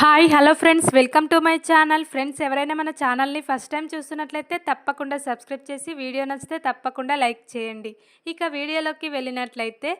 Hi hello friends. Welcome to my channel. Friends ఎవరైనా మన ఛానల్ని ఫస్ట్ టైం చూస్తున్నట్లయితే తప్పకుండా సబ్స్క్రైబ్ చేసి వీడియో నచ్చితే తప్పకుండా లైక్ చేయండి. ఇక వీడియోలోకి వెళ్ళినట్లయితే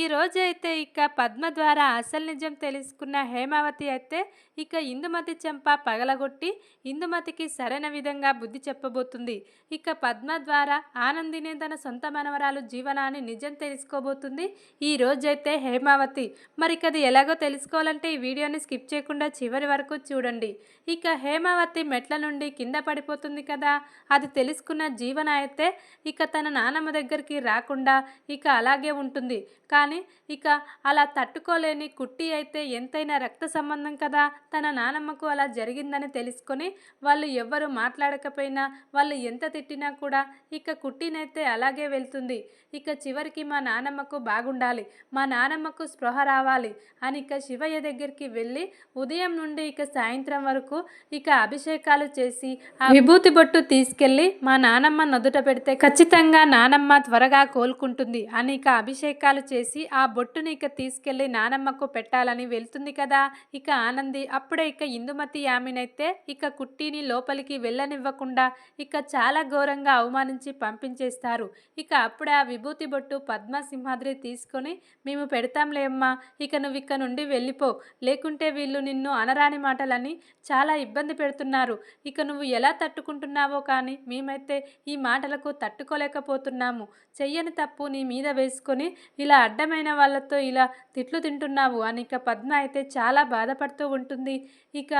ఈ రోజు అయితే ఇక పద్మ ద్వారా అసలు నిజం తెలుసుకున్న హేమావతి అయితే ఇక ఇందుమతి చెంప పగలగొట్టి ఇందుమతికి సరైన విధంగా బుద్ధి చెప్పబోతుంది. ఇక పద్మ ద్వారా ఆనందిని తన సొంత మనవరాలు జీవనాన్ని నిజం తెలుసుకోబోతుంది ఈ రోజైతే హేమావతి. మరి ఇక అది ఎలాగో తెలుసుకోవాలంటే ఈ వీడియోని స్కిప్ చేయకుండా చివరి వరకు చూడండి. ఇక హేమావతి మెట్ల నుండి కింద పడిపోతుంది కదా? అది తెలుసుకున్న జీవన అయితే ఇక తన నానమ్మ దగ్గరికి రాకుండా ఇక అలాగే ఉంటుంది. కానీ ఇక అలా తట్టుకోలేని కుట్టి అయితే ఎంతైనా రక్త సంబంధం కదా? తన నానమ్మకు అలా జరిగిందని తెలుసుకొని వాళ్ళు ఎవ్వరు మాట్లాడకపోయినా వాళ్ళు ఎంత తిట్టినా కూడా ఇక కుట్టినైతే అలాగే వెళ్తుంది. ఇక చివరికి మా నానమ్మకు బాగుండాలి మా నానమ్మకు స్పృహ రావాలి అని ఇక శివయ్య దగ్గరికి వెళ్ళి ఉదయం నుండి ఇక సాయంత్రం వరకు ఇక అభిషేకాలు చేసి ఆ విభూతి బొట్టు తీసుకెళ్ళి మా నానమ్మ నొదుట పెడితే ఖచ్చితంగా నానమ్మ త్వరగా కోలుకుంటుంది అని ఇక అభిషేకాలు చేసి ఆ బొట్టుని ఇక తీసుకెళ్ళి నానమ్మకు పెట్టాలని వెళ్తుంది కదా ఇక ఆనంది. అప్పుడే ఇక ఇందుమతి యామినైతే ఇక కుట్టిని లోపలికి వెళ్ళనివ్వకుండా ఇక చాలా ఘోరంగా అవమానించి పంపించేస్తారు. ఇక అప్పుడే ఆ విభూతి బొట్టు పద్మ సింహాద్రి తీసుకొని మేము పెడతాంలే అమ్మా ఇక నువ్వు ఇక్కడ నుండి వెళ్ళిపో. లేకుంటే వీళ్ళు నిన్ను అనరాని మాటలని చాలా ఇబ్బంది పెడుతున్నారు. ఇక నువ్వు ఎలా తట్టుకుంటున్నావో కానీ మేమైతే ఈ మాటలకు తట్టుకోలేకపోతున్నాము. చెయ్యని తప్పు నీ మీద వేసుకొని ఇలా అడ్డమైన వాళ్ళతో ఇలా తిట్లు తింటున్నావు అని ఇక పద్మ అయితే చాలా బాధపడుతూ ఉంటుంది. ఇక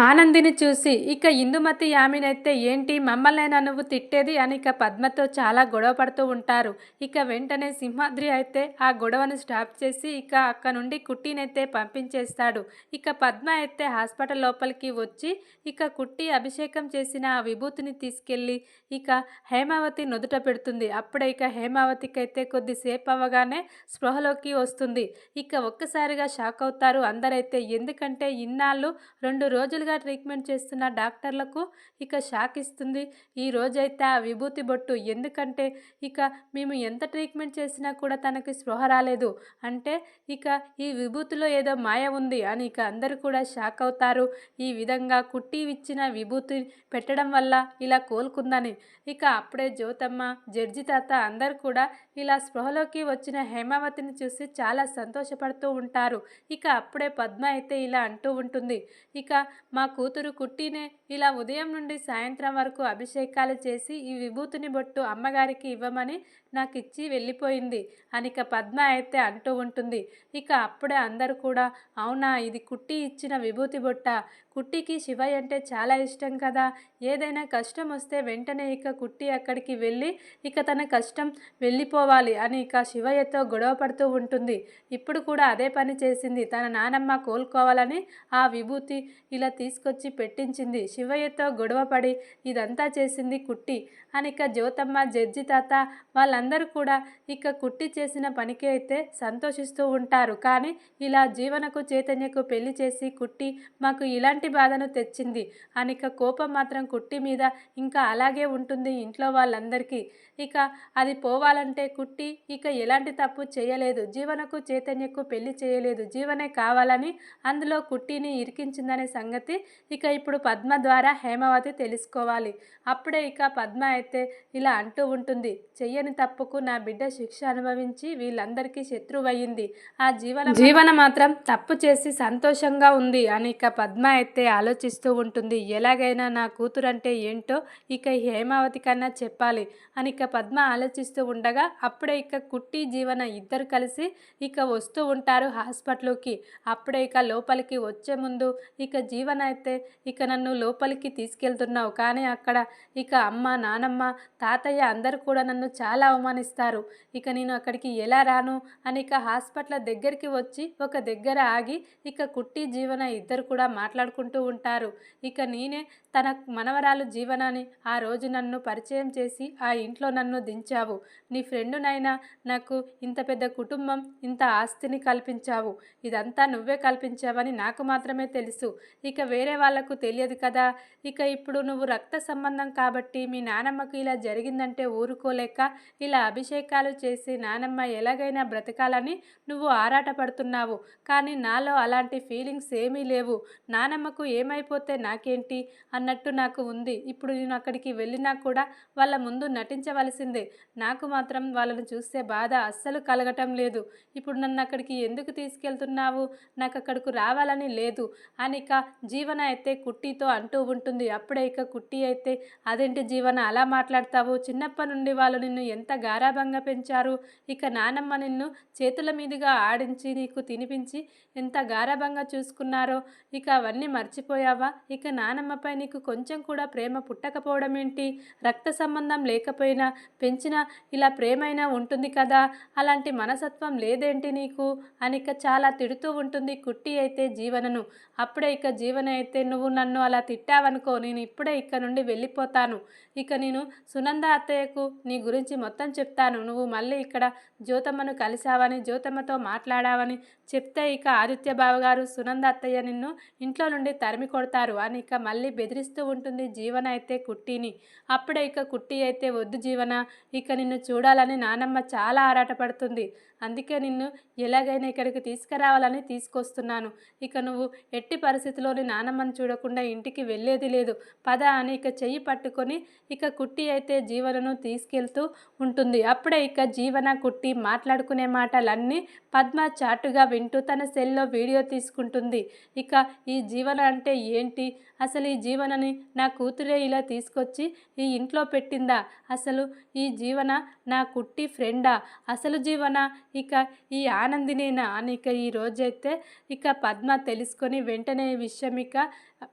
ఆనందిని చూసి ఇక ఇందుమతి యామినైతే ఏంటి? మమ్మల్నైనా నువ్వు తిట్టేది? అని ఇక పద్మతో చాలా గొడవ పడుతూ ఉంటారు. ఇక వెంటనే సింహాద్రి అయితే ఆ గొడవను స్టాప్ చేసి ఇక అక్కడ నుండి కుట్టినైతే పంపించేస్తాడు. ఇక పద్మ అయితే హాస్పిటల్ లోపలికి వచ్చి ఇక కుట్టి అభిషేకం చేసిన ఆ విభూతిని తీసుకెళ్ళి ఇక హేమావతి నుదుట పెడుతుంది. అప్పుడే ఇక హేమావతికి అయితే కొద్దిసేపు అవ్వగానే స్పృహలోకి వస్తుంది. ఇక ఒక్కసారిగా షాక్ అవుతారు అందరైతే. ఎందుకంటే ఇన్నాళ్ళు రెండు రోజులుగా ట్రీట్మెంట్ చేస్తున్న డాక్టర్లకు ఇక షాక్ ఇస్తుంది. ఈ రోజైతే ఆ విభూతి బొట్టు ఎందుకంటే ఇక మేము ఎంత ట్రీట్మెంట్ చేసినా కూడా తనకి స్పృహ రాలేదు. అంటే ఇక ఈ విభూతిలో ఏదో మాయ ఉంది అని ఇక అందరూ కూడా షాక్ అవుతారు. ఈ విధంగా కుట్టి ఇచ్చిన విభూతి పెట్టడం వల్ల ఇలా కోలుకుందని. ఇక అప్పుడే జ్యోతమ్మ జడ్జి తాత అందరూ కూడా ఇలా స్పృహలోకి వచ్చిన హేమావతిని చూసి చాలా సంతోషపడుతూ ఉంటారు. ఇక అప్పుడే పద్మ అయితే ఇలా అంటూ ఉంటుంది. ఇక మా కూతురు కుట్టినే ఇలా ఉదయం నుండి సాయంత్రం వరకు అభిషేకాలు చేసి ఈ విభూతిని బొట్టు అమ్మగారికి ఇవ్వమని నాకు ఇచ్చి వెళ్ళిపోయింది అనిక పద్మ అయితే అంటూ ఉంటుంది. ఇక అప్పుడే అందరూ కూడా అవునా ఇది కుట్టి ఇచ్చిన విభూతి బొట్ట కుట్టికి శివయ్య అంటే చాలా ఇష్టం కదా. ఏదైనా కష్టం వస్తే వెంటనే ఇక కుట్టి అక్కడికి వెళ్ళి ఇక తన కష్టం వెళ్ళిపోవాలి అని ఇక శివయ్యతో గొడవ పడుతూ ఉంటుంది. ఇప్పుడు కూడా అదే పని చేసింది. తన నానమ్మ కోలుకోవాలని ఆ విభూతి ఇలా తీసుకొచ్చి పెట్టించింది. శివయ్యతో గొడవపడి ఇదంతా చేసింది కుట్టి. ఇక జ్యోతమ్మ జడ్జి తాత వాళ్ళందరూ కూడా ఇక కుట్టి చేసిన పనికి అయితే సంతోషిస్తూ ఉంటారు. కానీ ఇలా జీవనకు చైతన్యకు పెళ్ళి చేసి కుట్టి మాకు ఇలాంటి బాధను తెచ్చింది అనిక కోపం మాత్రం కుట్టి మీద ఇంకా అలాగే ఉంటుంది ఇంట్లో వాళ్ళందరికీ. ఇక అది పోవాలంటే కుట్టి ఇక ఎలాంటి తప్పు చేయలేదు. జీవనకు చైతన్యకు పెళ్ళి చేయలేదు. జీవనే కావాలని అందులో కుట్టిని ఇరికించిందనే సంగతి ఇక ఇప్పుడు పద్మ ద్వారా హేమావతి తెలుసుకోవాలి. అప్పుడే ఇక పద్మ అయితే ఇలా అంటూ ఉంటుంది. చెయ్యని తప్పుకు నా బిడ్డ శిక్ష అనుభవించి వీళ్ళందరికీ శత్రువయ్యింది. ఆ జీవన జీవన మాత్రం తప్పు చేసి సంతోషంగా ఉంది అని ఇక పద్మ అయితే ఆలోచిస్తూ ఉంటుంది. ఎలాగైనా నా కూతురు అంటే ఏంటో ఇక హేమావతి కన్నా చెప్పాలి అని ఇక పద్మ ఆలోచిస్తూ ఉండగా అప్పుడే ఇక కుట్టి జీవన ఇద్దరు కలిసి ఇక వస్తూ ఉంటారు హాస్పిటల్కి అప్పుడే ఇక లోపలికి వచ్చే ముందు ఇక జీవన అయితే ఇక నన్ను లోపలికి తీసుకెళ్తున్నావు. కానీ అక్కడ ఇక అమ్మ నానమ్మ తాతయ్య అందరూ కూడా నన్ను చాలా అవమానిస్తారు. ఇక నేను అక్కడికి ఎలా రాను? అని ఇక హాస్పిటల్ దగ్గరికి వచ్చి ఒక దగ్గర ఆగి ఇక కుట్టి జీవన ఇద్దరు కూడా మాట్లాడుకుంటూ ఉంటారు. ఇక నేనే తన మనవరాలు జీవనాన్ని ఆ రోజు నన్ను పరిచయం చేసి ఆ ఇంట్లో నన్ను దించావు. నీ ఫ్రెండునైనా నాకు ఇంత పెద్ద కుటుంబం ఇంత ఆస్తిని కల్పించావు. ఇదంతా నువ్వే కల్పించావని నాకు మాత్రమే తెలుసు. ఇక వేరే వాళ్ళకు తెలియదు కదా? ఇక ఇప్పుడు నువ్వు రక్త సంబంధం కాబట్టి మీ నానమ్మకు ఇలా జరిగిందంటే ఊరుకోలేక ఇలా అభిషేకాలు చేసి నానమ్మ ఎలాగైనా బ్రతకాలని నువ్వు ఆరాటపడుతున్నావు. కానీ నాలో అలాంటి ఫీలింగ్స్ ఏమీ లేవు. నానమ్మకు ఏమైపోతే నాకేంటి అన్నట్టు నాకు ఉంది. ఇప్పుడు నేను అక్కడికి వెళ్ళినా కూడా వాళ్ళ ముందు నటించవలసిందే. నాకు మాత్రం వాళ్ళని చూస్తే బాధ అస్సలు కలగటం లేదు. ఇప్పుడు నన్ను అక్కడికి ఎందుకు తీసుకెళ్తున్నావు? నాకు అక్కడికి రావాలని లేదు. అనిక జీవన అయితే కుట్టితో అంటూ ఉంటుంది. అప్పుడే ఇక కుట్టి అయితే అదేంటి జీవన? అలా మాట్లాడతావు? చిన్నప్పటి నుండి వాళ్ళు నిన్ను ఎంత గారాభంగా పెంచారు? ఇక నానమ్మ నిన్ను చేతుల మీదుగా ఆడించి నీకు తినిపించి ఎంత గారాభంగా చూసుకున్నారో. ఇక అవన్నీ మర్చిపోయావా? ఇక నానమ్మపై నీకు కొంచెం కూడా ప్రేమ పుట్టకపోవడం ఏంటి? రక్త సంబంధం లేకపోయినా పెంచిన ఇలా ప్రేమైనా ఉంటుంది కదా? అలాంటి మనసత్వం లేదేంటి నీకు? అని ఇక చాలా తిడుతూ ఉంటుంది కుట్టి అయితే జీవనను. అప్పుడే ఇక జీవన అయితే నువ్వు నన్ను అలా తిట్టావనుకో నేను ఇప్పుడే ఇక్కడ నుండి వెళ్ళిపోతాను. ఇక నేను సునంద అత్తయ్యకు నీ గురించి మొత్తం చెప్తాను. నువ్వు మళ్ళీ ఇక్కడ జ్యోతమ్మను కలిశావని జ్యోతమ్మతో మాట్లాడావని చెప్తే ఇక ఆదిత్య బావగారు సునంద అత్తయ్య నిన్ను ఇంట్లో నుండి తరిమి కొడతారు అని ఇక మళ్ళీ బెదిరిస్తూ ఉంటుంది జీవన అయితే కుట్టిని. అప్పుడే ఇక కుట్టి అయితే వద్దు జీవన. ఇక నిన్ను చూడాలని నానమ్మ చాలా ఆరాటపడుతుంది. అందుకే నిన్ను ఎలాగైనా ఇక్కడికి తీసుకురావాలని తీసుకొస్తున్నాను. ఇక నువ్వు ఎట్టి పరిస్థితిలోని నానమ్మని చూడకుండా ఇంటికి వెళ్ళేది లేదు. పద అని ఇక చెయ్యి పట్టుకొని ఇక కుట్టి అయితే జీవనను తీసుకెళ్తూ ఉంటుంది. అప్పుడే ఇక జీవన కుట్టి మాట్లాడుకునే మాటలన్నీ పద్మ చాటుగా వింటూ తన సెల్లో వీడియో తీసుకుంటుంది. ఇక ఈ జీవన అంటే ఏంటి? అసలు ఈ జీవనని నా కూతురే ఇలా తీసుకొచ్చి ఈ ఇంట్లో పెట్టిందా? అసలు ఈ జీవన నా కుట్టి ఫ్రెండా? అసలు జీవన ఇక ఈ ఆనందినేనా? అని ఇక ఈ రోజైతే ఇక పద్మ తెలుసుకొని వెంటనే విషయం ఇక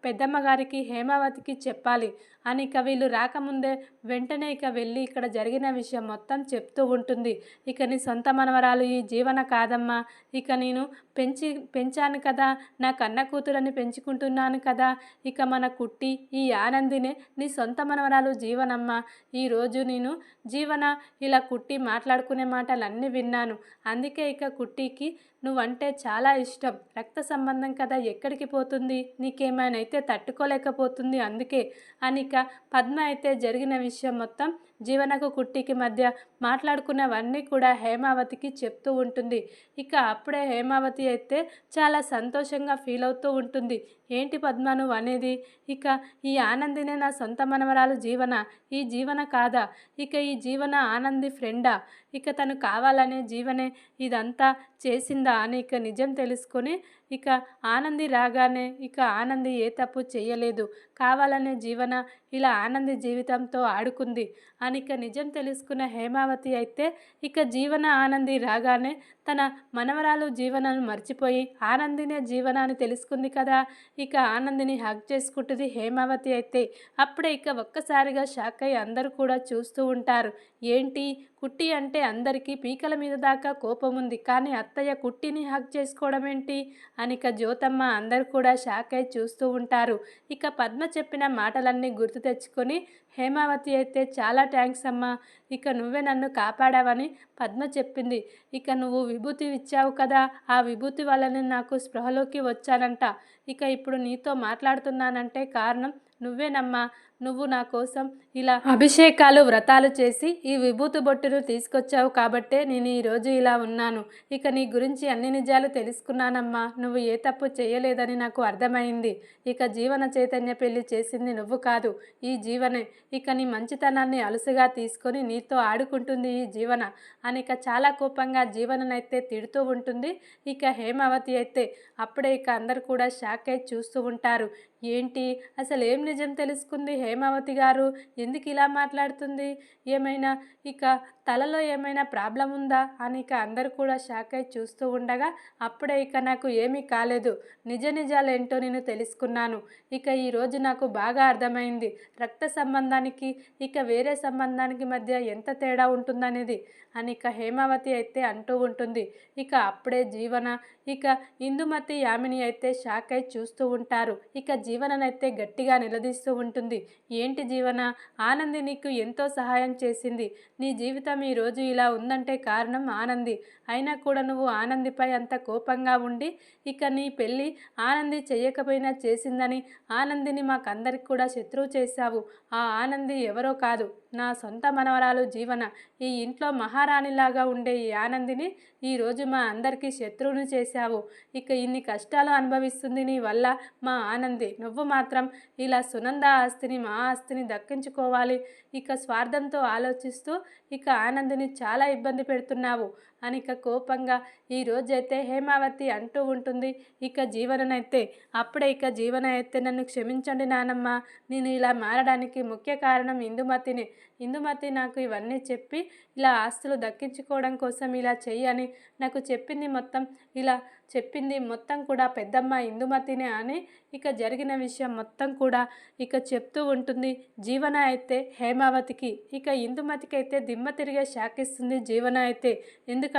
పెద్దమ్మగారికి హేమావతికి చెప్పాలి అని ఇక వీళ్ళు రాకముందే వెంటనే ఇక వెళ్ళి ఇక్కడ జరిగిన విషయం మొత్తం చెప్తూ ఉంటుంది. ఇక నీ సొంత మనవరాలు ఈ జీవన కాదమ్మా. ఇక నేను పెంచి పెంచాను కదా. నా కన్న కూతురని పెంచుకుంటున్నాను కదా. ఇక మన కుట్టి ఈ ఆనందినే నీ సొంత మనవరాలు జీవనమ్మ. ఈరోజు నేను జీవన ఇలా కుట్టి మాట్లాడుకునే మాటలన్నీ విన్నాను. అందుకే ఇక కుట్టికి నువ్వంటే చాలా ఇష్టం. రక్త సంబంధం కదా ఎక్కడికి పోతుంది? నీకేమైనా అయితే తట్టుకోలేకపోతుంది అందుకే. అనిక పద్మ అయితే జరిగిన విషయం మొత్తం జీవనకు కుట్టికి మధ్య మాట్లాడుకున్నవన్నీ కూడా హేమావతికి చెప్తూ ఉంటుంది. ఇక అప్పుడే హేమావతి అయితే చాలా సంతోషంగా ఫీల్ అవుతూ ఉంటుంది. ఏంటి పద్మను అనేది? ఇక ఈ ఆనందినే నా సొంత మనవరాలు జీవన. ఈ జీవన కాదా? ఇక ఈ జీవన ఆనంది ఫ్రెండా? ఇక తను కావాలనే జీవనే ఇదంతా చేసిందా అని ఇక నిజం తెలుసుకొని ఇక ఆనంది రాగానే ఇక ఆనంది ఏ తప్పు చేయలేదు. కావాలనే జీవన ఇలా ఆనంది జీవితంతో ఆడుకుంది. అని ఇక నిజం తెలుసుకున్న హేమావతి అయితే ఇక జీవన ఆనంది రాగానే తన మనవరాలు జీవనాన్ని మర్చిపోయి ఆనందినే జీవనాన్ని తెలుసుకుంది కదా. ఇక ఆనందిని హక్ చేసుకుంటుంది హేమావతి అయితే. అప్పుడే ఇక ఒక్కసారిగా షాక్ అయ్యి అందరూ కూడా చూస్తూ ఉంటారు. ఏంటి? కుట్టి అంటే అందరికీ పీకల మీద దాకా కోపం ఉంది కానీ అత్తయ్య కుట్టిని హక్ చేసుకోవడం ఏంటి అని ఇక జ్యోతమ్మ అందరు కూడా షాక్ అయి చూస్తూ ఉంటారు. ఇక పద్మ చెప్పిన మాటలన్నీ గుర్తు తెచ్చుకొని హేమావతి అయితే చాలా థ్యాంక్స్ అమ్మా. ఇక నువ్వే నన్ను కాపాడావని పద్మ చెప్పింది. ఇక నువ్వు విభూతి ఇచ్చావు కదా ఆ విభూతి వల్లనే నాకు స్పృహలోకి వచ్చానంట. ఇక ఇప్పుడు నీతో మాట్లాడుతున్నానంటే కారణం నువ్వేనమ్మా. నువ్వు నా కోసం ఇలా అభిషేకాలు వ్రతాలు చేసి ఈ విభూతి బొట్టును తీసుకొచ్చావు కాబట్టే నేను ఈరోజు ఇలా ఉన్నాను. ఇక నీ గురించి అన్ని నిజాలు తెలుసుకున్నానమ్మా. నువ్వు ఏ తప్పు చేయలేదని నాకు అర్థమైంది. ఇక జీవన చైతన్య పెళ్ళి చేసింది నువ్వు కాదు ఈ జీవనే. ఇక నీ మంచితనాన్ని అలుసుగా తీసుకొని నీతో ఆడుకుంటుంది ఈ జీవన. అని ఇక చాలా కోపంగా జీవననైతే తిడుతూ ఉంటుంది. ఇక హేమావతి అయితే అప్పుడే ఇక అందరు కూడా షాక్ అయి చూస్తూ ఉంటారు. ఏంటి? అసలు ఏం నిజం తెలుసుకుంది హేమావతి గారు? ఎందుకు ఇలా మాట్లాడుతుంది? ఏమైనా ఇక తలలో ఏమైనా ప్రాబ్లం ఉందా? అని ఇక అందరు కూడా షాక్ అయి చూస్తూ ఉండగా అప్పుడే ఇక నాకు ఏమీ కాలేదు. నిజ నిజాలేంటో నేను తెలుసుకున్నాను. ఇక ఈరోజు నాకు బాగా అర్థమైంది. రక్త సంబంధానికి ఇక వేరే సంబంధానికి మధ్య ఎంత తేడా ఉంటుందనేది అని ఇక హేమావతి అయితే అంటూ ఉంటుంది. ఇక అప్పుడే జీవన ఇక ఇందుమతి యామిని అయితే షాక్ అయి చూస్తూ ఉంటారు. ఇక జీ జీవననైతే గట్టిగా నిలదీస్తూ ఉంటుంది. ఏంటి జీవన? ఆనంది నీకు ఎంతో సహాయం చేసింది. నీ జీవితం ఈరోజు ఇలా ఉందంటే కారణం ఆనంది. అయినా కూడా నువ్వు ఆనందిపై అంత కోపంగా ఉండి ఇక నీ పెళ్ళి ఆనంది చేయకపోయినా చేసిందని ఆనందిని మాకందరికి కూడా శత్రువు చేశావు. ఆ ఆనంది ఎవరో కాదు నా సొంత మనవరాలు జీవన. ఈ ఇంట్లో మహారాణిలాగా ఉండే ఈ ఆనందిని ఈరోజు మా అందరికీ శత్రువును చేశావు. ఇక ఇన్ని కష్టాలు అనుభవిస్తుంది నీ వల్ల మా ఆనంది. నువ్వు మాత్రం ఇలా సునంద ఆస్తిని మా ఆస్తిని దక్కించుకోవాలి. ఇక స్వార్థంతో ఆలోచిస్తూ ఇక ఆనందిని చాలా ఇబ్బంది పెడుతున్నావు. అని ఇక కోపంగా ఈ రోజైతే హేమావతి అంటూ ఉంటుంది. ఇక జీవననైతే అప్పుడే ఇక జీవన అయితే నన్ను క్షమించండి నానమ్మ. నేను ఇలా మారడానికి ముఖ్య కారణం ఇందుమతిని. ఇందుమతి నాకు ఇవన్నీ చెప్పి ఇలా ఆస్తులు దక్కించుకోవడం కోసం ఇలా చెయ్యని నాకు చెప్పింది మొత్తం ఇలా చెప్పింది మొత్తం కూడా పెద్దమ్మ ఇందుమతినే అని ఇక జరిగిన విషయం మొత్తం కూడా ఇక చెప్తూ ఉంటుంది. జీవన అయితే హేమావతికి ఇక ఇందుమతికి అయితే దిమ్మ తిరిగే షాకిస్తుంది జీవన అయితే. ఎందుకంటే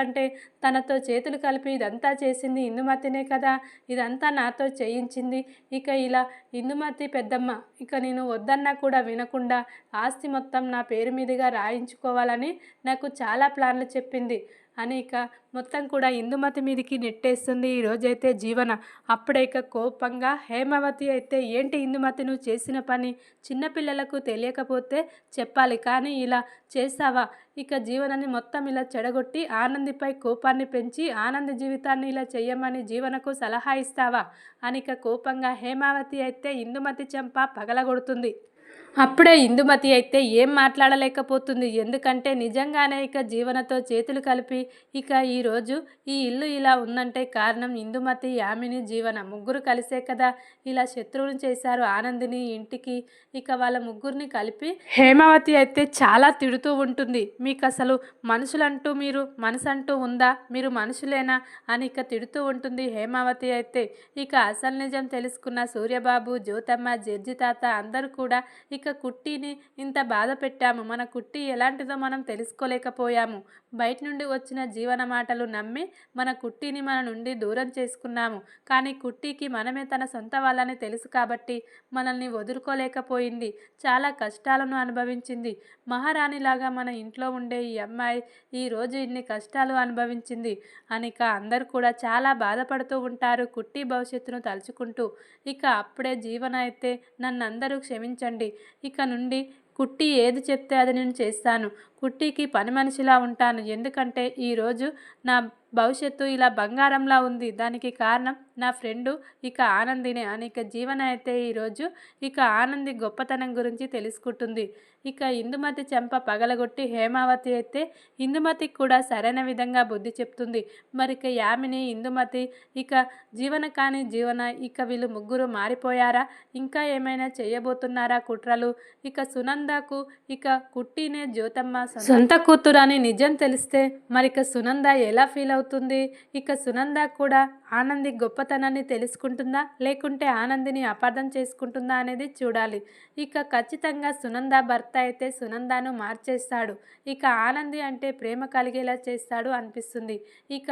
తనతో చేతులు కలిపి ఇదంతా చేసింది ఇందుమతినే కదా. ఇదంతా నాతో చేయించింది. ఇక ఇలా ఇందుమతి పెద్దమ్మ ఇక నేను వద్దన్నా కూడా వినకుండా ఆస్తి మొత్తం నా పేరు మీదుగా రాయించుకోవాలని నాకు చాలా ప్లాన్లు చెప్పింది. అని ఇక మొత్తం కూడా ఇందుమతి మీదకి నెట్టేస్తుంది. ఈ రోజైతే జీవన అప్పుడే ఇక కోపంగా హేమవతి అయితే ఏంటి ఇందుమతి నువ్వు చేసిన పని? చిన్నపిల్లలకు తెలియకపోతే చెప్పాలి. కానీ ఇలా చేస్తావా ఇక జీవనాన్ని మొత్తం ఇలా చెడగొట్టి ఆనందిపై కోపాన్ని పెంచి ఆనంద జీవితాన్ని ఇలా చెయ్యమని జీవనకు సలహా ఇస్తావా? అని ఇక కోపంగా హేమావతి అయితే ఇందుమతి చెంప పగలగొడుతుంది. అప్పుడే ఇందుమతి అయితే ఏం మాట్లాడలేకపోతుంది. ఎందుకంటే నిజంగానే ఇక జీవనతో చేతులు కలిపి ఇక ఈరోజు ఈ ఇల్లు ఇలా ఉందంటే కారణం ఇందుమతి యామిని జీవన ముగ్గురు కలిసే కదా. ఇలా శత్రువుని చేశారు ఆనందిని ఇంటికి ఇక వాళ్ళ ముగ్గురిని కలిపి హేమావతి అయితే చాలా తిడుతూ ఉంటుంది. మీకు అసలు మనుషులంటూ మీరు మనసు అంటూ ఉందా? మీరు మనుషులేనా? అని ఇక తిడుతూ ఉంటుంది హేమావతి అయితే. ఇక అసలు నిజం తెలుసుకున్న సూర్యబాబు జ్యోతమ్మ జడ్జి తాత అందరూ కూడా ఇక కుట్టిని ఇంత బాధ పెట్టాము. మన కుట్టి ఎలాంటిదో మనం తెలుసుకోలేకపోయాము. బయట నుండి వచ్చిన జీవన మాటలు నమ్మి మన కుట్టిని మన నుండి దూరం చేసుకున్నాము. కానీ కుట్టికి మనమే తన సొంత వాళ్ళని తెలుసు కాబట్టి మనల్ని వదులుకోలేకపోయింది. చాలా కష్టాలను అనుభవించింది. మహారాణిలాగా మన ఇంట్లో ఉండే ఈ అమ్మాయి ఈరోజు ఇన్ని కష్టాలు అనుభవించింది. అనిక అందరూ కూడా చాలా బాధపడుతూ ఉంటారు కుట్టి భవిష్యత్తును తలుచుకుంటూ. ఇక అప్పుడే జీవన అయితే నన్ను అందరూ క్షమించండి. ఇక నుండి కుట్టి ఏది చెప్తే అది నేను చేస్తాను. కుట్టికి పని మనిషిలా ఉంటాను. ఎందుకంటే ఈరోజు నా భవిష్యత్తు ఇలా బంగారంలా ఉంది. దానికి కారణం నా ఫ్రెండు ఇక ఆనందినే. అనేక జీవన అయితే ఈరోజు ఇక ఆనంది గొప్పతనం గురించి తెలుసుకుంటుంది. ఇక ఇందుమతి చెంప పగలగొట్టి హేమావతి అయితే ఇందుమతికి కూడా సరైన విధంగా బుద్ధి చెప్తుంది. మరి ఇక యామిని ఇందుమతి ఇక జీవన కాని జీవన ఇక వీళ్ళు ముగ్గురు మారిపోయారా? ఇంకా ఏమైనా చేయబోతున్నారా కుట్రలు? ఇక సునందకు ఇక కుట్టినే జ్యోతమ్మ సొంత కూతురు అని నిజం తెలిస్తే మరి ఇక సునంద ఎలా ఫీల్ అవుతుంది? ఇక సునంద కూడా ఆనంది గొప్పతనాన్ని తెలుసుకుంటుందా? లేకుంటే ఆనందిని అపార్థం చేసుకుంటుందా అనేది చూడాలి. ఇక ఖచ్చితంగా సునంద భర్త అయితే సునందాను మార్చేస్తాడు. ఇక ఆనంది అంటే ప్రేమ కలిగేలా చేస్తాడు అనిపిస్తుంది. ఇక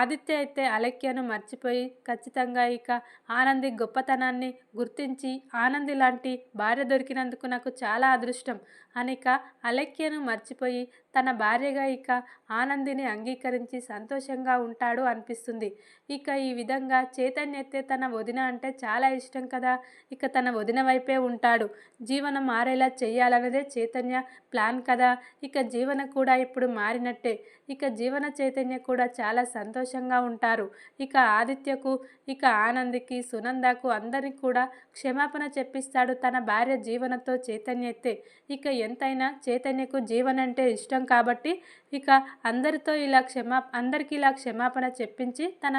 ఆదిత్య అయితే అలక్యను మర్చిపోయి ఖచ్చితంగా ఇక ఆనంది గొప్పతనాన్ని గుర్తించి ఆనంది లాంటి భార్య దొరికినందుకు నాకు చాలా అదృష్టం. అనిక అలెక్యను మర్చిపోయి తన భార్యగా ఇక ఆనందిని అంగీకరించి సంతోషంగా ఉంటాడు అనిపిస్తుంది. ఇక ఈ విధంగా చైతన్యతే తన వదిన అంటే చాలా ఇష్టం కదా. ఇక తన వదిన వైపే ఉంటాడు. జీవనం మారేలా చేయాలన్నదే చైతన్య ప్లాన్ కదా. ఇక జీవన కూడా ఇప్పుడు మారినట్టే. ఇక జీవన చైతన్య కూడా చాలా సంతోషంగా ఉంటారు. ఇక ఆదిత్యకు ఇక ఆనందికి సునందకు అందరికి కూడా క్షమాపణ చెప్పిస్తాడు తన భార్య జీవనతో చైతన్యతే. ఇక ఎంతైనా చైతన్యకు జీవన్ అంటే ఇష్టం కాబట్టి ఇక అందరితో ఇలా క్షమా అందరికీ ఇలా క్షమాపణ చెప్పించి తన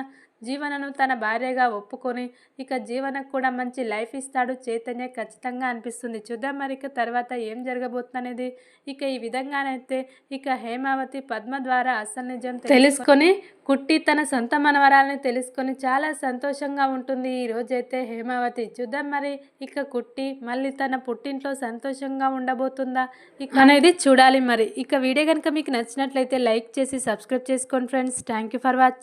జీవనను తన భార్యగా ఒప్పుకొని ఇక జీవనకు కూడా మంచి లైఫ్ ఇస్తాడు చైతన్య ఖచ్చితంగా అనిపిస్తుంది. చూద్దాం మరి ఇక తర్వాత ఏం జరగబోతుంది అనేది ఇక ఈ విధంగానైతే ఇక హేమావతి పద్మ ద్వారా అసలు నిజం తెలుసుకొని కుట్టి తన సొంత మనవరాలని తెలుసుకొని చాలా సంతోషంగా ఉంటుంది ఈ రోజైతే హేమావతి. చూద్దాం మరి ఇక కుట్టి మళ్ళీ తన పుట్టింట్లో సంతోషంగా ఉండబోతుందా? ఇక అనేది చూడాలి మరి. ఇక వీడియో కనుక మీకు నచ్చినట్లయితే లైక్ చేసి సబ్స్క్రైబ్ చేసుకోండి friends. Thank you for watching